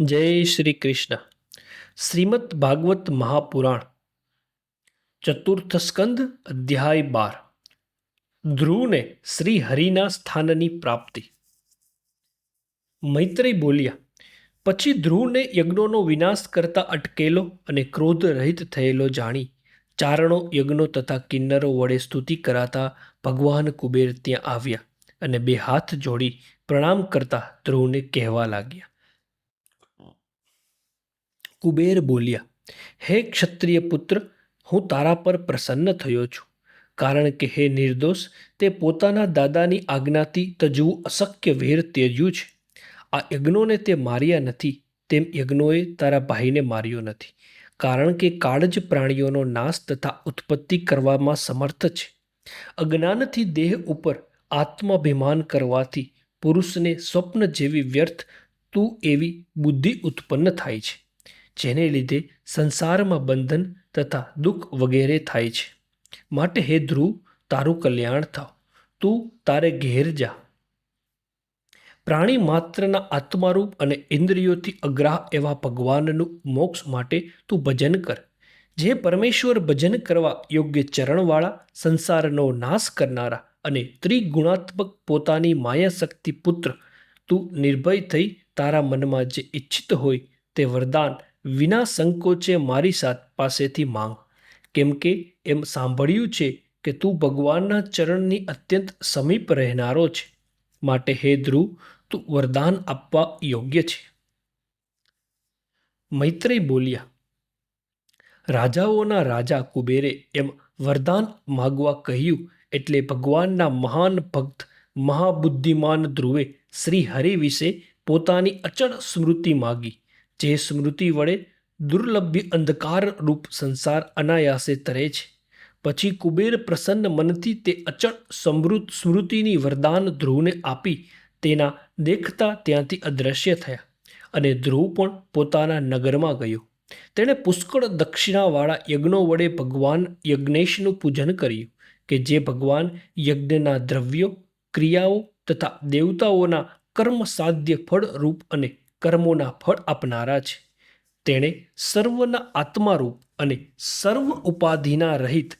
જય શ્રી કૃષ્ણ. શ્રીમદ ભાગવત મહાપુરાણ, ચતુર્થ સ્કંદ, અધ્યાય બાર. ધ્રુવને શ્રી હરિના સ્થાનની પ્રાપ્તિ. મૈત્રી બોલ્યા, પછી ધ્રુવને યજ્ઞોનો વિનાશ કરતા અટકેલો અને ક્રોધ રહિત થયેલો જાણી, ચારણો યજ્ઞો તથા કિન્નરો વડે સ્તુતિ કરાતા ભગવાન કુબેર ત્યાં આવ્યા અને બે હાથ જોડી પ્રણામ કરતા ધ્રુવને કહેવા લાગ્યા. કુબેર બોલ્યા, હે ક્ષત્રિય પુત્ર, હું તારા પર પ્રસન્ન થયો છું. કારણ કે હે નિર્દોષ, તે પોતાના દાદાની આજ્ઞાથી તજવું અશક્ય વેર ત્યજ્યું છે. આ યજ્ઞોને તે માર્યા નથી, તેમ યજ્ઞોએ તારા ભાઈને માર્યો નથી. કારણ કે કાળજ પ્રાણીઓનો નાશ તથા ઉત્પત્તિ કરવામાં સમર્થ છે. અજ્ઞાનથી દેહ ઉપર આત્માભિમાન કરવાથી પુરુષને સ્વપ્ન જેવી વ્યર્થ તું એવી બુદ્ધિ ઉત્પન્ન થાય છે. જેને લીધે સંસારમાં બંધન તથા દુઃખ વગેરે થાય છે. માટે હે ધ્રુવ તારું કલ્યાણ થાવ. તું તારે ઘેર જા. પ્રાણી માત્રના આત્મારૂપ અને ઇન્દ્રિયોથી અગ્રાહ એવા ભગવાનનું મોક્ષ માટે તું ભજન કર. જે પરમેશ્વર ભજન કરવા યોગ્ય ચરણવાળા સંસારનો નાશ કરનારા અને ત્રિગુણાત્મક પોતાની માયાશક્તિ પુત્ર તું નિર્ભય થઈ તારા મનમાં જે ઈચ્છિત હોય તે વરદાન વિના સંકોચે મારી સાથ પાસેથી માંગ. કેમ કે એમ સાંભળ્યું છે કે તું ભગવાનના ચરણની અત્યંત સમીપ રહેનારો છે. માટે હે ધ્રુવ, તું વરદાન આપવા યોગ્ય છે. મૈત્રેય બોલ્યા, રાજાઓના રાજા કુબેરે એમ વરદાન માગવા કહ્યું એટલે ભગવાનના મહાન ભક્ત મહાબુદ્ધિમાન ધ્રુવે શ્રી હરિ વિશે પોતાની અચળ સ્મૃતિ માગી. જે સ્મૃતિ વડે દુર્લભ્ય અંધકાર રૂપ સંસાર અનાયાસે તરે છે. પછી કુબેર પ્રસન્ન મનથી તે અચળ સમૃદ્ધ સ્મૃતિની વરદાન ધ્રુવને આપી તેના દેખતા ત્યાંથી અદૃશ્ય થયા અને ધ્રુવ પણ પોતાના નગરમાં ગયો. તેણે પુષ્કળ દક્ષિણાવાળા યજ્ઞો વડે ભગવાન યજ્ઞેશનું પૂજન કર્યું કે જે ભગવાન યજ્ઞના દ્રવ્યો, ક્રિયાઓ તથા દેવતાઓના કર્મ સાધ્ય ફળ રૂપ અને કર્મોના ફળ આપનારા છે. તેણે સર્વના આત્મારૂપ અને સર્વ ઉપાધિના રહિત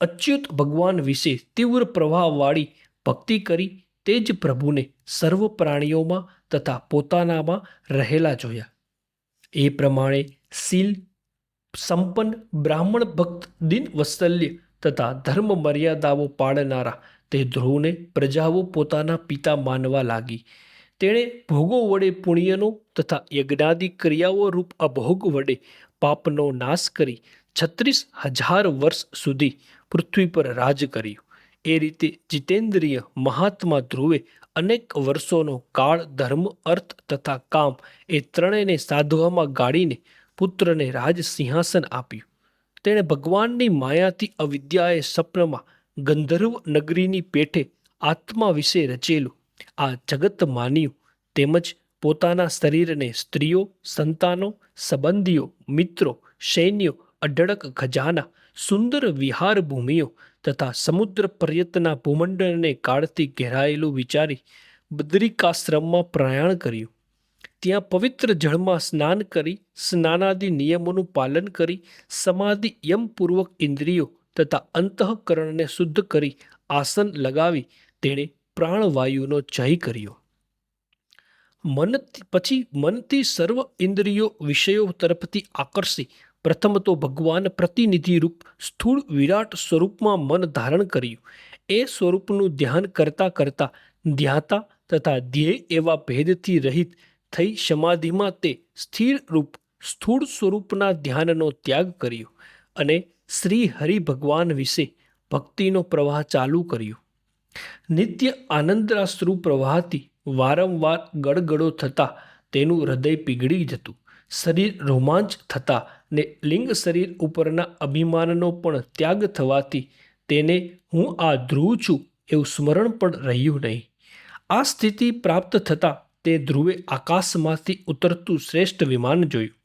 અચ્યુત ભગવાન વિશે તીવ્ર પ્રભાવવાળી ભક્તિ કરી તે જ પ્રભુને સર્વ પ્રાણીઓમાં તથા પોતાનામાં રહેલા જોયા. એ પ્રમાણે શીલ, સંપન્ન, બ્રાહ્મણ ભક્ત, દિન વત્સલ્ય તથા ધર્મ મર્યાદાઓ પાળનારા તે ધ્રુવને પ્રજાઓ પોતાના પિતા માનવા લાગી. તેણે ભોગો વડે પુણ્યનો તથા યજ્ઞાદિ ક્રિયાઓ રૂપ અભોગ વડે પાપનો નાશ કરી છત્રીસ હજાર વર્ષ સુધી પૃથ્વી પર રાજ કર્યું. એ રીતે જીતેન્દ્રિય મહાત્મા ધ્રુવે અનેક વર્ષોનો કાળ, ધર્મ, અર્થ તથા કામ એ ત્રણેયને સાધવામાં ગાળીને પુત્રને રાજ સિંહાસન આપ્યું. તેણે ભગવાનની માયાથી અવિદ્યાએ સ્વપ્નમાં ગંધર્વ નગરીની પેઠે આત્મા વિશે રચેલું આ જગત માન્યું તેમજ પોતાના શરીરને સ્ત્રીઓ, સંતાનો, સંબંધીઓ, મિત્રો, સૈન્યો, અઢળક ખજાના, સુંદર વિહાર ભૂમિઓ તથા સમુદ્ર પર્યતના ભૂમંડળને કાળથી ઘેરાયેલું વિચારી બદ્રિકાશ્રમમાં પ્રયાણ કર્યું. ત્યાં પવિત્ર જળમાં સ્નાન કરી, સ્નાનાદિ નિયમોનું પાલન કરી, સમાધિ યમપૂર્વક ઇન્દ્રિયો તથા અંતઃકરણને શુદ્ધ કરી આસન લગાવી તેણે પ્રાણવાયુનો જય કર્યો. મન પછી મનથી સર્વ ઇન્દ્રિયો વિષયો તરફથી આકર્ષી, પ્રથમ તો ભગવાન પ્રતિનિધિરૂપ સ્થૂળ વિરાટ સ્વરૂપમાં મન ધારણ કર્યું. એ સ્વરૂપનું ધ્યાન કરતા કરતા ધ્યાતા તથા ધ્યેય એવા ભેદથી રહિત થઈ સમાધિમાં તે સ્થિર રૂપ, સ્થૂળ સ્વરૂપના ધ્યાનનો ત્યાગ કર્યો અને શ્રી હરિ ભગવાન વિશે ભક્તિનો પ્રવાહ ચાલુ કર્યો. નિત્ય આનંદાશ્રુ પ્રવાહથી વારંવાર ગળગળો થતાં તેનું હૃદય પીગળી જતું. શરીર રોમાંચ થતાં ને લિંગ શરીર ઉપરના અભિમાનનો પણ ત્યાગ થવાથી તેને હું આ ધ્રુવ છું એવું સ્મરણ પણ રહ્યું નહીં. આ સ્થિતિ પ્રાપ્ત થતાં તે ધ્રુવે આકાશમાંથી ઉતરતું શ્રેષ્ઠ વિમાન જોયું,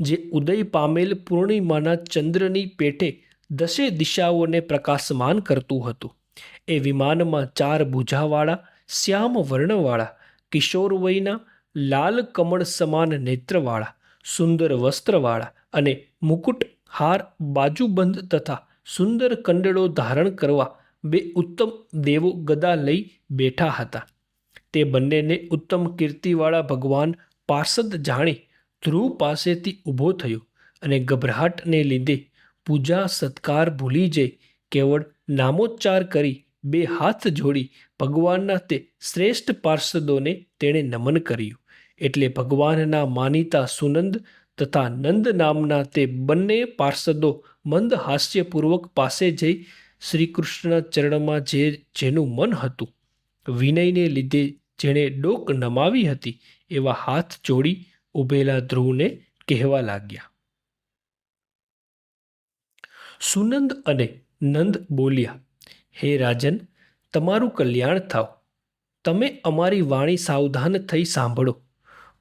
જે ઉદય પામેલ પૂર્ણિમાના ચંદ્રની પેટે દશે દિશાઓને પ્રકાશમાન કરતું હતું. એ વિમાનમાં ચાર ભુજાવાળા, શ્યામ વર્ણવાળા, કિશોર વયના, લાલ કમળ સમાન નેત્રવાળા, સુંદર વસ્ત્રવાળા અને મુકુટ, હાર, બાજુબંધ તથા સુંદર કંડળો ધારણ કરવા બે ઉત્તમ દેવો ગદા લઈ બેઠા હતા. તે બંનેને ઉત્તમ કીર્તિવાળા ભગવાન પાર્ષદ જાણી ધ્રુવ પાસેથી ઊભો થયો અને ગભરાટને લીધે પૂજા સત્કાર ભૂલી જઈ, કેવળ નામોચ્ચાર કરી બે હાથ જોડી ભગવાનના તે શ્રેષ્ઠ પાર્ષદોને તેણે નમન કર્યું. એટલે ભગવાનના માનીતા સુનંદ તથા નંદ નામના તે બંને પાર્ષદો મંદ હાસ્યપૂર્વક પાસે જઈ શ્રીકૃષ્ણના ચરણમાં જે જેનું મન હતું, વિનયને લીધે જેણે ડોક નમાવી હતી, એવા હાથ જોડી ઊભેલા ધ્રુવને કહેવા લાગ્યા. સુનંદ અને નંદ બોલ્યા, હે રાજન, તમારું કલ્યાણ થાવ. તમે અમારી વાણી સાવધાન થઈ સાંભળો.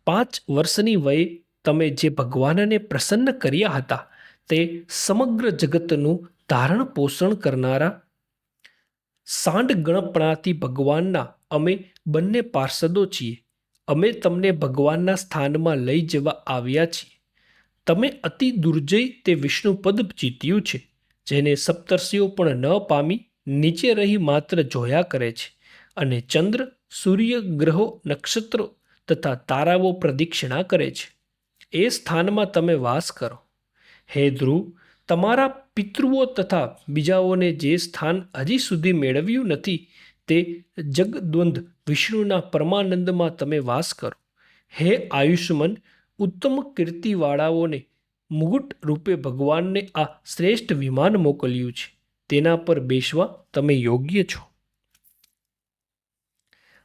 પાંચ વર્ષની વયે તમે જે ભગવાનને પ્રસન્ન કર્યા હતા, તે સમગ્ર જગતનું ધારણ પોષણ કરનારા સાંડ ગણપણાથી ભગવાનના અમે બંને પાર્ષદો છીએ. અમે તમને ભગવાનના સ્થાનમાં લઈ જવા આવ્યા છીએ. તમે અતિ દુર્જય તે વિષ્ણુપદ જીત્યું છે. જેને સપ્તર્ષિઓ પણ ન પામી નીચે રહી માત્ર જોયા કરે છે અને ચંદ્ર, સૂર્ય, ગ્રહો, નક્ષત્રો તથા તારાઓ પ્રદક્ષિણા કરે છે. એ સ્થાનમાં તમે વાસ કરો. હે ધ્રુવ, તમારા પિતૃઓ તથા બીજાઓને જે સ્થાન હજી સુધી મેળવ્યું નથી તે જગદ્વંદ વિષ્ણુના પરમાનંદમાં તમે વાસ કરો. હે આયુષ્મન ઉત્તમ કીર્તિવાળાઓને મુગુટ રૂપે ભગવાનને આ શ્રેષ્ઠ વિમાન મોકલ્યું છે. તેના પર બેસવા તમે યોગ્ય છો.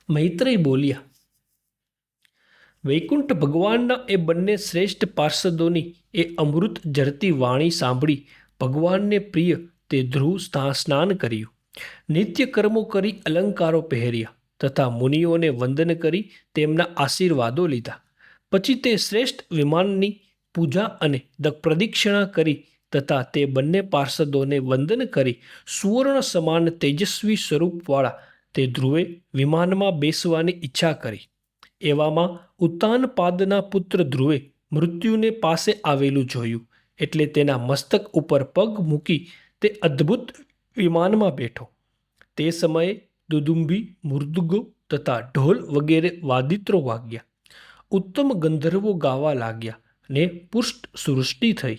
મૈત્રેય બોલ્યા, વૈકુંઠ ભગવાનના એ બંને શ્રેષ્ઠ પાર્ષદોની એ અમૃત જરતી વાણી સાંભળી ભગવાનને પ્રિય તે ધ્રુવ સ્નાન કર્યું. નિત્ય કર્મો કરી અલંકારો પહેર્યા તથા મુનિઓને વંદન કરી તેમના આશીર્વાદો લીધા. પછી તે શ્રેષ્ઠ વિમાનની પૂજા અને પ્રદક્ષિણા કરી તથા તે બંને પાર્ષદોને વંદન કરી સુવર્ણ સમાન તેજસ્વી સ્વરૂપવાળા તે ધ્રુવે વિમાનમાં બેસવાની ઈચ્છા કરી. એવામાં ઉત્તાનપાદના પુત્ર ધ્રુવે મૃત્યુને પાસે આવેલું જોયું એટલે તેના મસ્તક ઉપર પગ મૂકી તે અદ્ભુત વિમાનમાં બેઠો. તે સમયે દુદુંબી, મૃદુગો તથા ઢોલ વગેરે વાદિત્રો વાગ્યા. ઉત્તમ ગંધર્વો ગાવા લાગ્યા. ને પુષ્ટ સૃષ્ટિ થઈ.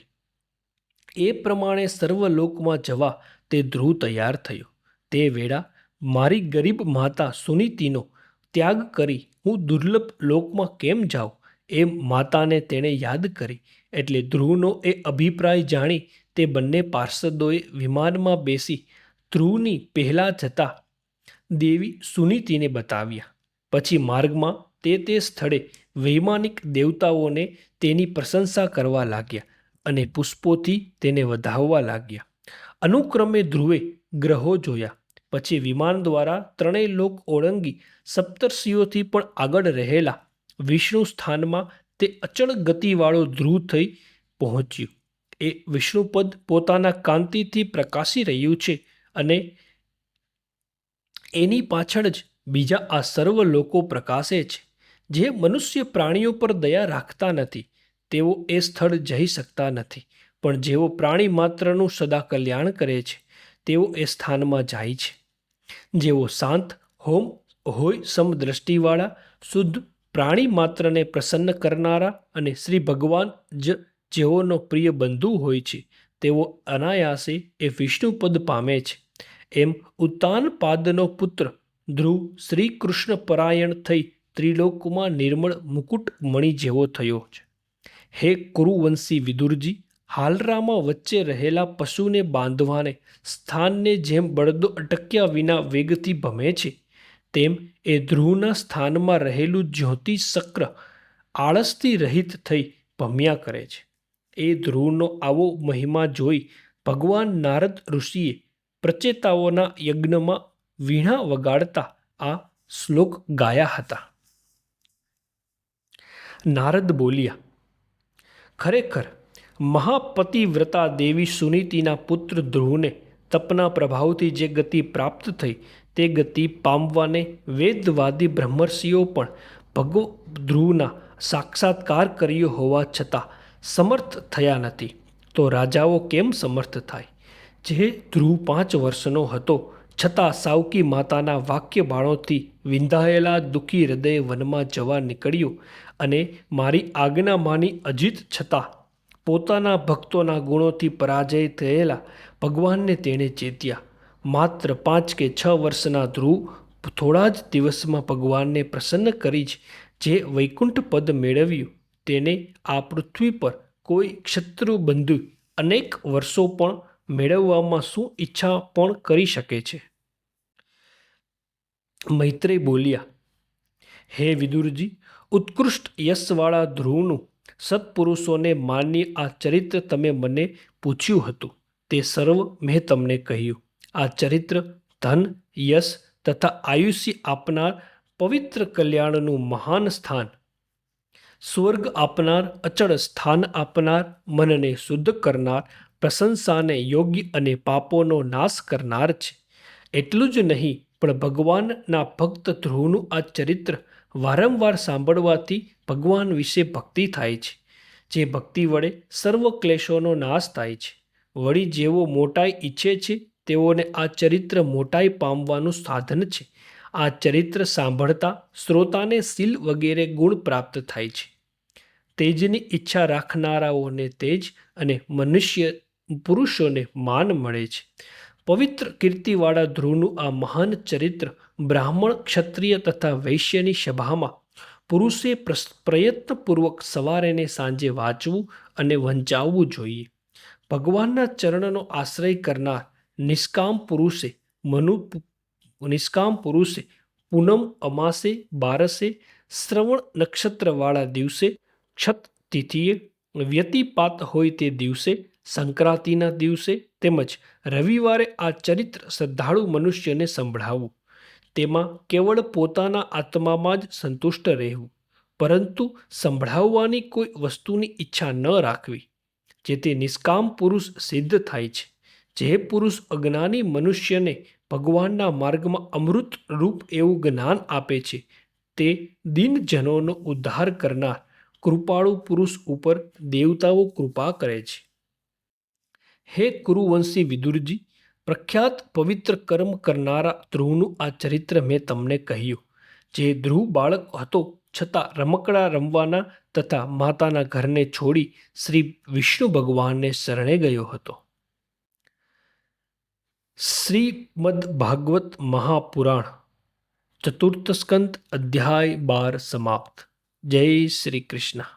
એ પ્રમાણે સર્વલોકમાં જવા તે ધ્રુવ તૈયાર થયો. તે વેળા મારી ગરીબ માતા સુનીતિનો ત્યાગ કરી હું દુર્લભ લોકમાં કેમ જાઉં એમ માતાને તેણે યાદ કરી. એટલે ધ્રુવનો એ અભિપ્રાય જાણી તે બંને પાર્ષદોએ વિમાનમાં બેસી ધ્રુવની પહેલાં જતા દેવી સુનીતિને બતાવ્યા. પછી માર્ગમાં તે તે સ્થળે વૈમાનિક દેવતાઓને તેની પ્રશંસા કરવા લાગ્યા અને પુષ્પોથી તેને વધાવવા લાગ્યા. અનુક્રમે ધ્રુવે ગ્રહો જોયા. પછી વિમાન દ્વારા ત્રણેય લોક ઓળંગી સપ્તર્ષિઓથી પણ આગળ રહેલા વિષ્ણુ સ્થાનમાં તે અચળ ગતિવાળો ધ્રુવ થઈ પહોંચ્યું. એ વિષ્ણુપદ પોતાના કાંતિથી પ્રકાશી રહ્યું છે અને એની પાછળ જ બીજા આ સર્વ લોકો પ્રકાશે છે. જે મનુષ્ય પ્રાણીઓ પર દયા રાખતા નથી, તેઓ એ સ્થળ જઈ શકતા નથી. પણ જેઓ પ્રાણી માત્રનું સદા કલ્યાણ કરે છે, તેઓ એ સ્થાનમાં જાય છે. જેઓ શાંત, હોમ, હોય સમદ્રષ્ટિવાળા શુદ્ધ પ્રાણી માત્રને પ્રસન્ન કરનારા અને શ્રી ભગવાન જ જેઓનો પ્રિય બંધુ હોય છે, તેઓ અનાયાસે એ વિષ્ણુપદ પામે છે. એમ ઉત્તાનપાદનો પુત્ર ધ્રુવ શ્રી કૃષ્ણ પરાયણ થઈ ત્રિલોકમાં નિર્મળ મુકુટ મણિ જેવો થયો છે. હે કુરુવંશી વિદુરજી, હાલરામાં વચ્ચે રહેલા પશુને બાંધવાને સ્થાનને જેમ બળદો અટક્યા વિના વેગથી ભમે છે, તેમ એ ધ્રુવના સ્થાનમાં રહેલું જ્યોતિ ચક્ર આળસથી રહિત થઈ ભમ્યા કરે છે. એ ધ્રુવનો આવો મહિમા જોઈ ભગવાન નારદ ઋષિએ પ્રચેતાઓના યજ્ઞમાં વીણા વગાડતા આ શ્લોક ગાયા હતા. નારદ બોલ્યા, ખરેખર મહાપતિવ્રતા દેવી સુનીતિના પુત્ર ધ્રુવને તપના પ્રભાવથી જે ગતિ પ્રાપ્ત થઈ તે ગતિ પામવાને વેદવાદી બ્રહ્મર્ષિઓ પણ ભગવ ધ્રુવના સાક્ષાત્કાર કર્યો હોવા છતાં સમર્થ થયા નથી. તો રાજાઓ કેમ સમર્થ થાય? જે ધ્રુવ પાંચ વર્ષનો હતો છતાં સાવકી માતાના વાક્ય બાણોથી વિંધાયેલા દુઃખી હૃદય વનમાં જવા નીકળ્યો અને મારી આજ્ઞા માની અજીત છતાં પોતાના ભક્તોના ગુણોથી પરાજય થયેલા ભગવાનને તેણે ચેત્યા. માત્ર પાંચ કે છ વર્ષના ધ્રુવ થોડા જ દિવસમાં ભગવાનને પ્રસન્ન કરી જ જે વૈકુંઠ પદ મેળવ્યું તેને આ પૃથ્વી પર કોઈ ક્ષત્રુ બંધુ અનેક વર્ષો પણ મેળવવામાં શું ઈચ્છા પણ કરી શકે છે? મૈત્રેય બોલ્યા, હે વિદુરજી, ઉત્કૃષ્ટ યશવાળા ધ્રુવનું સત્પુરુષોને માની આ ચરિત્ર તમે મને પૂછ્યું હતું. તે સર્વ મેં તમને કહ્યું. આ ચરિત્ર ધન, યશ તથા આયુષ્ય આપનાર પવિત્ર કલ્યાણનું મહાન સ્થાન, સ્વર્ગ આપનાર, અચળ સ્થાન આપનાર, મનને શુદ્ધ કરનાર પ્રશંસાને યોગ્ય અને પાપોનો નાશ કરનાર છે. એટલું જ નહીં, પણ ભગવાનના ભક્ત ધ્રુવનું આ ચરિત્ર વારંવાર સાંભળવાથી ભગવાન વિશે ભક્તિ થાય છે, જે ભક્તિ વડે સર્વ ક્લેશોનો નાશ થાય છે. વળી જેઓ મોટાઈ ઈચ્છે છે, તેઓને આ ચરિત્ર મોટાઈ પામવાનું સાધન છે. આ ચરિત્ર સાંભળતા શ્રોતાને શીલ વગેરે ગુણ પ્રાપ્ત થાય છે. તેજની ઈચ્છા રાખનારાઓને તેજ અને મનુષ્ય પુરુષોને માન મળે છે. પવિત્ર કીર્તિવાળા ધ્રુવનું આ મહાન ચરિત્ર બ્રાહ્મણ ક્ષત્રિય તથા વૈશ્યની સભામાં પુરુષે પ્રયત્નપૂર્વક સવારે ને સાંજે વાંચવું અને વંચાવવું જોઈએ. ભગવાનના ચરણનો આશ્રય કરનાર નિષ્કામ પુરુષે મનુ નિષ્કામ પુરુષે પૂનમ અમાસે બારસે શ્રવણ નક્ષત્રવાળા દિવસે ક્ષત તિથિએ વ્યતિપાત હોય તે દિવસે સંક્રાંતિના દિવસે તેમજ રવિવારે આ ચરિત્ર શ્રદ્ધાળુ મનુષ્યને સંભળાવવું તેમાં કેવળ પોતાના આત્મામાં જ સંતુષ્ટ રહેવું, પરંતુ સંભળાવવાની કોઈ વસ્તુની ઈચ્છા ન રાખવી જેથી નિષ્કામ પુરુષ સિદ્ધ થાય છે, જે પુરુષ અજ્ઞાની મનુષ્યને ભગવાનના માર્ગમાં અમૃત રૂપ એવું જ્ઞાન આપે છે, તે દિનજનોનો ઉદ્ધાર કરનાર કૃપાળુ પુરુષ ઉપર દેવતાઓ કૃપા કરે છે. હે કુરુવંશી વિદુરજી, પ્રખ્યાત પવિત્ર કર્મ કરનારા ધ્રુવનું આ ચરિત્ર મેં તમને કહ્યું. જે ધ્રુવ બાળક હતો, છતાં રમકડા રમવાના તથા માતાના ઘરને છોડી શ્રી વિષ્ણુ ભગવાનને શરણે ગયો હતો. શ્રીમદ ભાગવત મહાપુરાણ ચતુર્થ સ્કંદ અધ્યાય બાર સમાપ્ત. જય શ્રી કૃષ્ણ.